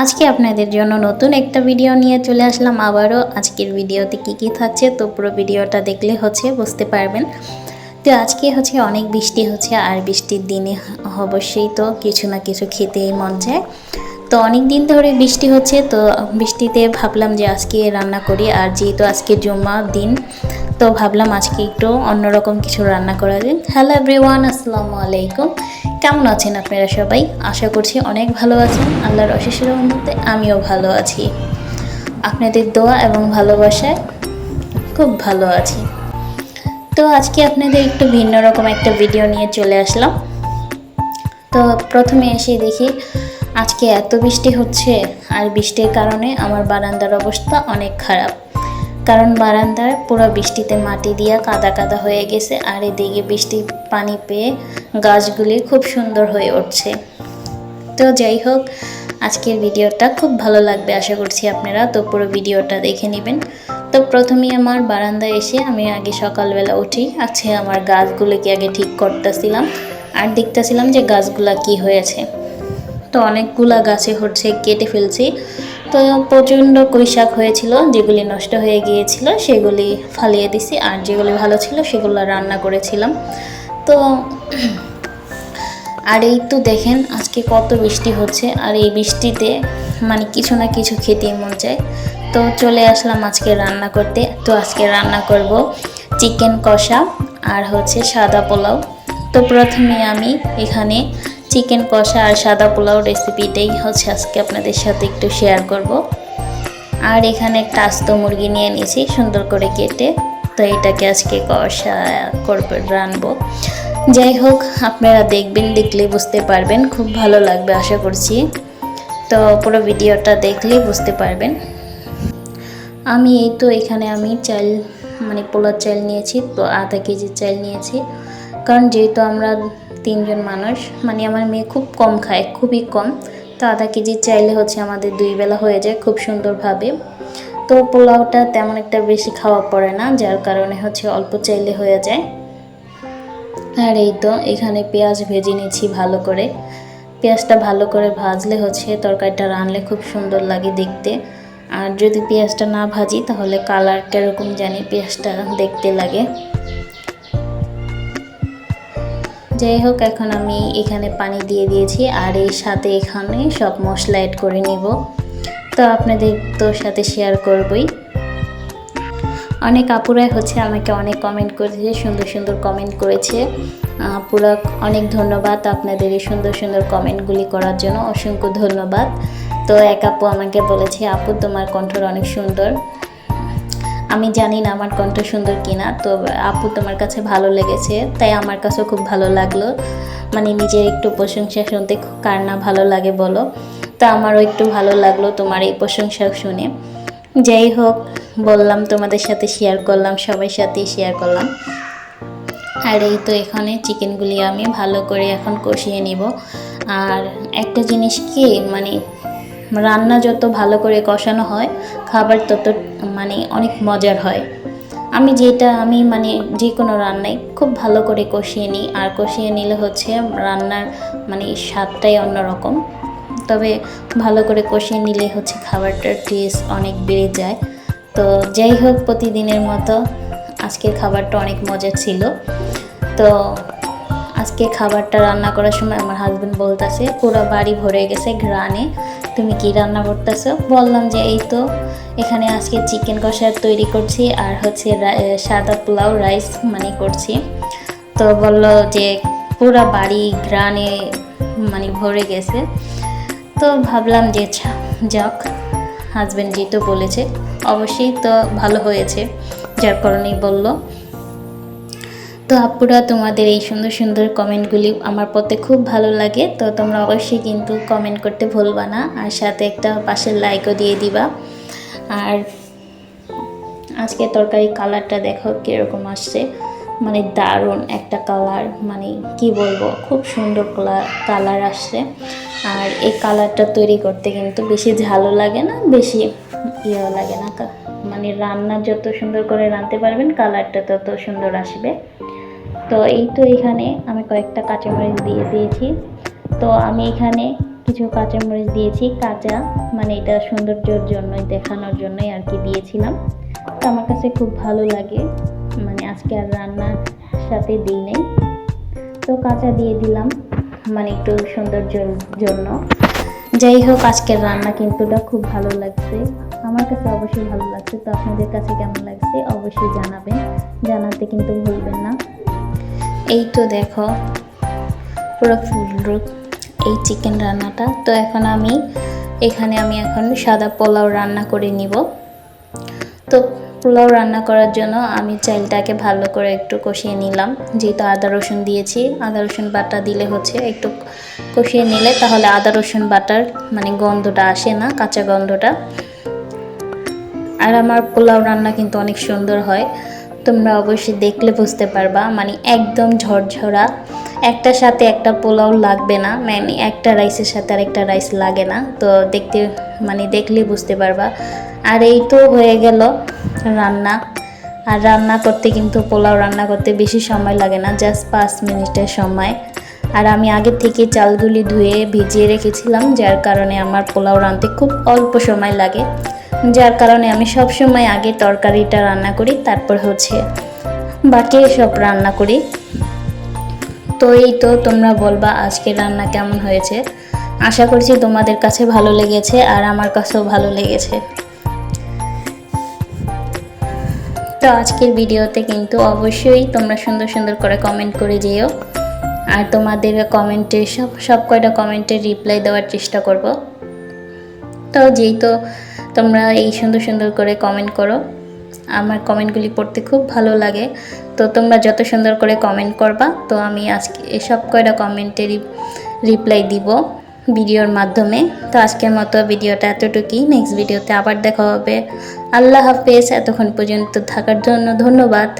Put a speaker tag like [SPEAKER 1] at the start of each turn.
[SPEAKER 1] আজকে আপনাদের জন্য নতুন একটা ভিডিও নিয়ে চলে আসলাম। আবারও আজকের ভিডিওতে কি কি থাকছে তো পুরো ভিডিওটা দেখলে হচ্ছে বুঝতে পারবেন। তো আজকে হচ্ছে অনেক বৃষ্টি হচ্ছে, আর বৃষ্টির দিনে অবশ্যই তো কিছু না কিছু খেতেই মন চায়। তো অনেক দিন ধরে বৃষ্টি হচ্ছে, তো বৃষ্টিতে ভাবলাম যে আজকে রান্না করি, আর যেহেতু আজকে জুম্মা দিন তো ভাবলাম আজকে একটু অন্যরকম কিছু রান্না করা যায় হ্যালো এভরিওয়ান আসসালামু আলাইকুম। কেমন আছেন আপনারা সবাই? আশা করছি অনেক ভালো আছেন। আল্লাহর অশেষ রহমতে আমিও ভালো আছি। আপনাদের দোয়া এবং ভালোবাসায় খুব ভালো আছি। তো আজকে আপনাদের একটু ভিন্ন রকম একটা ভিডিও নিয়ে চলে আসলাম। তো প্রথমে এসে দেখি, আজকে এত বৃষ্টি হচ্ছে, আর বৃষ্টির কারণে আমার বারান্দার অবস্থা অনেক খারাপ। কারণ বারান্দার পুরো বৃষ্টিতে মাটি দিয়া কাদা কাদা হয়ে গেছে আর এদিকে বৃষ্টির পানি পেয়ে গাছগুলি খুব সুন্দর হয়ে উঠছে। তো যাই হোক, আজকের ভিডিওটা খুব ভালো লাগবে আশা করছি আপনারা। তো পুরো ভিডিওটা দেখে নেবেন। তো প্রথমেই আমার বারান্দায় এসে আমি আগে সকালবেলা উঠি। আছে আমার গাছগুলোকে আগে ঠিক করতেছিলাম আর দেখতেছিলাম যে গাছগুলা কি হয়েছে। তো অনেকগুলা গাছে হচ্ছে কেটে ফেলছি। তো প্রচণ্ড কৈশাক হয়েছিল, যেগুলি নষ্ট হয়ে গিয়েছিল, সেগুলি ফালিয়ে দিছি। আর যেগুলি ভালো ছিল, সেগুলো রান্না করেছিলাম। তো আর এই তো দেখেন, আজকে কত বৃষ্টি হচ্ছে। আর এই বৃষ্টিতে মানে কিছু না কিছু খেতে মন চায়। তো চলে আসলাম আজকে রান্না করতে। তো আজকে রান্না করব চিকেন কষা আর হচ্ছে সাদা পোলাও। তো প্রথমে আমি এখানে চিকেন কষা আর সাদা পোলাও রেসিপিটাই হচ্ছে আজকে আপনাদের সাথে একটু শেয়ার করব। আর এখানে একটা আস্ত মুরগি নিয়ে নিয়েছি সুন্দর করে কেটে। তো এটাকে আজকে কষা করবে, রানবো। যাই হোক, আপনারা দেখবেন, দেখলে বুঝতে পারবেন। খুব ভালো লাগবে, আশা করছি। তো পুরো ভিডিওটা দেখলেই বুঝতে পারবেন। আমি এই তো এখানে আমি চাল মানে পোলার চাল নিয়েছি, তো আধা কেজি চাল নিয়েছি। কারণ যেহেতু আমরা তিনজন মানুষ। মানে আমার মেয়ে খুব কম খায়, খুবই কম। তো আধা কেজি চাইলে হচ্ছে আমাদের দুই বেলা হয়ে যায় খুব সুন্দরভাবে। তো পোলাওটা তেমন একটা বেশি খাওয়া পড়ে না, যার কারণে হচ্ছে অল্প চাইলে হয়ে যায়। আর এই তো এখানে পেঁয়াজ ভেজে নিয়েছি ভালো করে। পেঁয়াজটা ভালো করে ভাজলে হচ্ছে তরকারিটা রানলে খুব সুন্দর লাগে দেখতে। আর যদি পেঁয়াজটা না ভাজি তাহলে কালার কীরকম জানি পেঁয়াজটা দেখতে লাগে। যাই হোক, এখন আমি এখানে পানি দিয়ে দিয়েছি আর এর সাথে এখানে সব মশলা অ্যাড করে নিব। তো আপনাদের তো সাথে শেয়ার করবই। অনেক আপুরাই হচ্ছে আমাকে অনেক কমেন্ট করেছে, সুন্দর সুন্দর কমেন্ট করেছে। পুরো অনেক ধন্যবাদ আপনাদের এই সুন্দর সুন্দর কমেন্টগুলি করার জন্য, অসংখ্য ধন্যবাদ। তো এক আপু আমাকে বলেছে, আপু, তোমার কণ্ঠর অনেক সুন্দর। আমি জানি না আমার কণ্ঠ সুন্দর কিনা, তো আপু তোমার কাছে ভালো লেগেছে, তাই আমার কাছেও খুব ভালো লাগল। মানে নিজের একটু প্রশংসা শুনতে কার না ভালো লাগে বলো, তো আমারও একটু ভালো লাগল তোমার এই প্রশংসা শুনে। যাই হোক, বললাম তোমাদের সাথে শেয়ার করলাম সবার সাথেই শেয়ার করলাম। আর এই তো এখানে চিকেনগুলি আমি ভালো করে এখন কষিয়ে নিব। আর একটা জিনিস কি মানে রান্না যত ভালো করে কষানো হয়, খাবার তত মানে অনেক মজার হয়। আমি যেটা, আমি মানে যে কোনো রান্নায় খুব ভালো করে কষিয়ে নিই। আর কষিয়ে নিলে হচ্ছে রান্নার মানে স্বাদটাই অন্যরকম। তবে ভালো করে কষিয়ে নিলে হচ্ছে খাবারটার টেস্ট অনেক বেড়ে যায়। তো যাই হোক, প্রতিদিনের মতো আজকের খাবারটা অনেক মজা ছিল। তো আজকে খাবারটা রান্না করার সময় আমার হাজব্যান্ড বলতেছে, পুরো বাড়ি ভরে গেছে ঘ্রাণে। তুমি কি রান্না করতেছো? বললাম যে এই তো, এখানে আজকে চিকেন কষা তৈরি করছি আর হচ্ছে সাদা পোলাও রাইস মানে করছি। তো বলল যে পুরো বাড়ি গ্রানে মানে ভরে গেছে। তো ভাবলাম যে যাক হাজব্যান্ড যেহেতু বলেছে, অবশ্যই তো ভালো হয়েছে, যার কারণেই বলল। তো আপুরা, তোমাদের এই সুন্দর সুন্দর কমেন্টগুলি আমার পথে খুব ভালো লাগে। তো তোমরা অবশ্যই কিন্তু কমেন্ট করতে ভুলবা না। আর সাথে একটা পাশের লাইকও দিয়ে দিবা। আর আজকে তরকারি কালারটা দেখো কীরকম আসছে। মানে দারুণ একটা কালার মানে কি বলব, খুব সুন্দর কালার আসছে। আর এই কালারটা তৈরি করতে কিন্তু বেশি ঝালও লাগে না, বেশি ইয়েও লাগে না। মানে রান্না যত সুন্দর করে রাঁধতে পারবেন কালারটা তত সুন্দর আসবে। তো এই তো এখানে আমি কয়েকটা কাঁচামরিচ দিয়ে দিয়েছি। তো আমি এখানে কিছু কাঁচামরিচ দিয়েছি, কাঁচা মানে এটা সৌন্দর্যর জন্যই, দেখানোর জন্যই আর কি দিয়েছিলাম। তো আমার কাছে খুব ভালো লাগে মানে আজকে আর রান্নার সাথে দিই নেই। তো কাঁচা দিয়ে দিলাম মানে একটু সৌন্দর্যের জন্য। যাই হোক, আজকের রান্না কিন্তু খুব ভালো লাগছে। আমার কাছে অবশ্যই ভালো লাগছে। তো আপনাদের কাছে কেমন লাগছে অবশ্যই জানাবেন। জানাতে কিন্তু ভুলবেন না। এই তো দেখো, পুরো ফুল এই চিকেন রান্নাটা। তো এখন আমি, এখানে আমি এখন সাদা পোলাও রান্না করে নিব। তো পোলাও রান্না করার জন্য আমি চাইলটাকে ভালো করে একটু কষিয়ে নিলাম। যেহেতু আদা, রসুন দিয়েছি, আদা, রসুন বাটা দিলে হচ্ছে একটু কষিয়ে নিলে তাহলে আদা, রসুন বাটার মানে গন্ধটা আসে না, কাঁচা গন্ধটা। আর আমার পোলাও রান্না কিন্তু অনেক সুন্দর হয়। তোমরা অবশ্যই দেখলে বুঝতে পারবা। মানে একদম ঝরঝরা। একটার সাথে একটা পোলাও লাগবে না। মানে একটা রাইসের সাথে আরেকটা রাইস লাগে না। তো দেখতে মানে দেখলে বুঝতে পারবা। আর এই তো হয়ে গেল রান্না। আর রান্না করতে কিন্তু, পোলাও রান্না করতে বেশি সময় লাগে না। জাস্ট পাঁচ মিনিটের সময়। আর আমি আগে থেকে চালগুলি ধুয়ে ভিজিয়ে রেখেছিলাম, যার কারণে আমার পোলাও রাঁধতে খুব অল্প সময় লাগে। যার কারণে আমি সব সময় আগে তরকারিটা রান্না করি, তারপর হচ্ছে বাকি সব রান্না করি। তো এই তো তোমরা বলবা আজকে রান্না কেমন হয়েছে। আশা করছি তোমাদের কাছে ভালো লেগেছে আর আমার কাছেও ভালো লেগেছে। তো আজকের ভিডিওতে কিন্তু অবশ্যই তোমরা সুন্দর সুন্দর করে কমেন্ট করে যেও। আর তোমাদের কমেন্টে সব সব কয়টা কমেন্টে রিপ্লাই দেওয়ার চেষ্টা করব। তো যেহেতু তোমরা এই সুন্দর সুন্দর করে কমেন্ট করো। আমার কমেন্টগুলি পড়তে খুব ভালো লাগে। তো তোমরা যত সুন্দর করে কমেন্ট করবা, তো আমি আজকে সব কয়টা কমেন্টে রিপ্লাই দিব ভিডিওর মাধ্যমে। তো আজকের মতো ভিডিওটা এতটুকুই। নেক্সট ভিডিওতে আবার দেখা হবে। আল্লাহ হাফেজ। এতক্ষণ পর্যন্ত থাকার জন্য ধন্যবাদ।